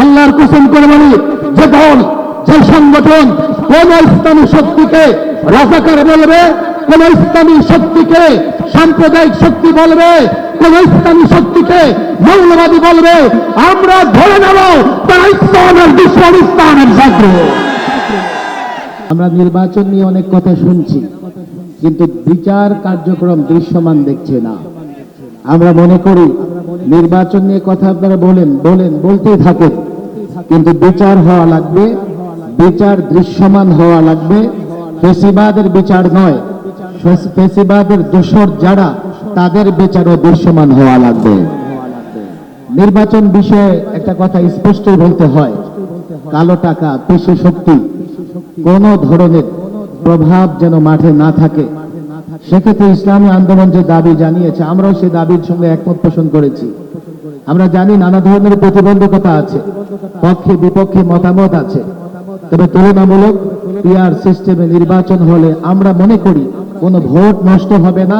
আল্লাহর কুসুম করে বলি, যে দল, যে সংগঠন কোন ইসলামী শক্তিকে রাজাকার বলবে, কোন ইসলামী শক্তিকে সাম্প্রদায়িক শক্তি বলবে, কোন ইসলামী শক্তিকে মৌলবাদী বলবে, আমরা ধরে নেব তারা ইসলামের দুশ্মন, ইসলামের ছাত্র আমরা নির্বাচন নিয়ে অনেক কথা শুনছি, কিন্তু বিচার কার্যক্রম দৃশ্যমান দেখছে না। আমরা মনে করি নির্বাচন নিয়ে কথা আপনারা বলেন বলেন, বলতেই থাকেন। কিন্তু বিচার হওয়া লাগবে, বিচার দৃশ্যমান হওয়া লাগবে। ফেসিবাদের বিচার নয় ফেসিবাদের দোষর যারা, তাদের বিচারও দৃশ্যমান হওয়া লাগবে। নির্বাচন বিষয়ে একটা কথা স্পষ্ট বলতে হয়, কালো টাকা, পেশি শক্তি, কোন ধরনের প্রভাব যেন মাঠে না থাকে। সেক্ষেত্রে ইসলামী আন্দোলন যে দাবি জানিয়েছে, আমরাও সেই দাবির সঙ্গে একমত পোষণ করেছি। আমরা জানি নানা ধরনের প্রতিবন্ধকতা আছে, পক্ষে বিপক্ষে মতামত আছে। তবে তুলনামূলক পিআর সিস্টেমে নির্বাচন হলে আমরা মনে করি কোনো ভোট নষ্ট হবে না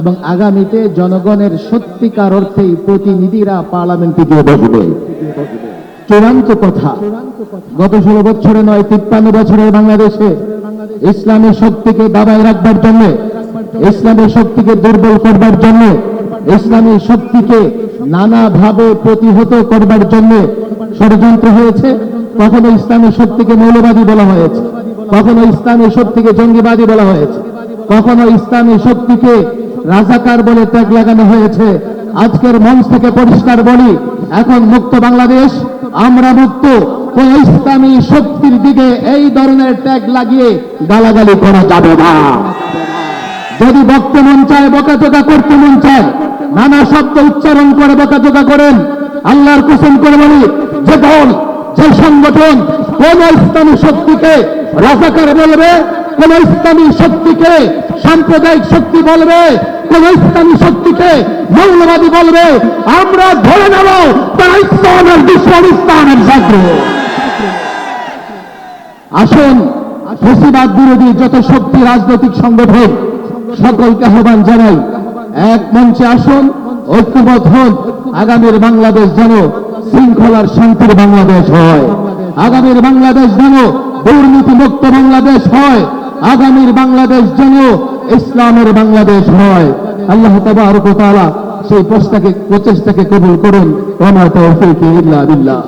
এবং আগামীতে জনগণের সত্যিকার অর্থেই প্রতিনিধিরা পার্লামেন্টে গিয়ে বসবে। চূড়ান্ত কথা, গত ষোলো বছরে নয়, তিপ্পান্ন বছরের বাংলাদেশে ইসলামের শক্তিকে দাবায় রাখবার জন্য ইসলামী শক্তিকে দুর্বল করবার জন্য ইসলামী শক্তিকে নানাভাবে প্রতিহত করবার জন্য ষড়যন্ত্র হয়েছে, কখনো ইসলামী শক্তিকে মৌলবাদী বলা হয়েছে, কখনো ইসলামী শক্তিকে জঙ্গিবাদী বলা হয়েছে, কখনো ইসলামী শক্তিকে রাজাকার বলে ট্যাগ লাগানো হয়েছে। আজকের মঞ্চ থেকে পরিষ্কার বলি, এখন মুক্ত বাংলাদেশ, আমরা মুক্ত, কোন ইসলামী শক্তির দিকে এই ধরনের ট্যাগ লাগিয়ে গালাগালি করা যাবে না। যদি বক্তে মন চায় বকাচোকা করতে মন চায়, নানা শব্দ উচ্চারণ করে বকাচোকা করেন, আল্লাহর কুসুম করে বলি, যে দল, যে সংগঠন কোন ইসলামী শক্তিকে রাজাকার বলবে, কোন ইসলামী শক্তিকে সাম্প্রদায়িক শক্তি বলবে, কোন ইসলামী শক্তিকে মৌলবাদী বলবে, আমরা ধরে নেব তারা ইসলামের দুশ্মন ইসলামের ছাত্র আসুন, ফেসিবাদ বিরোধী যত শক্তি রাজনৈতিক সংগঠন সকলকে আহ্বান জানাই, এক মঞ্চে আসুন, ঐক্যবদ্ধ হন, আগামীর বাংলাদেশ যেন শৃঙ্খলার শান্তির বাংলাদেশ হয়। আগামীর বাংলাদেশ যেন দুর্নীতি মুক্ত বাংলাদেশ হয়। আগামীর বাংলাদেশ যেন ইসলামের বাংলাদেশ হয়। আল্লাহ তাবারক সেই প্রচেষ্টাকে প্রচেষ্টাকে কবুল করুন। আমার তৌফিক ইল্লা বিল্লাহ।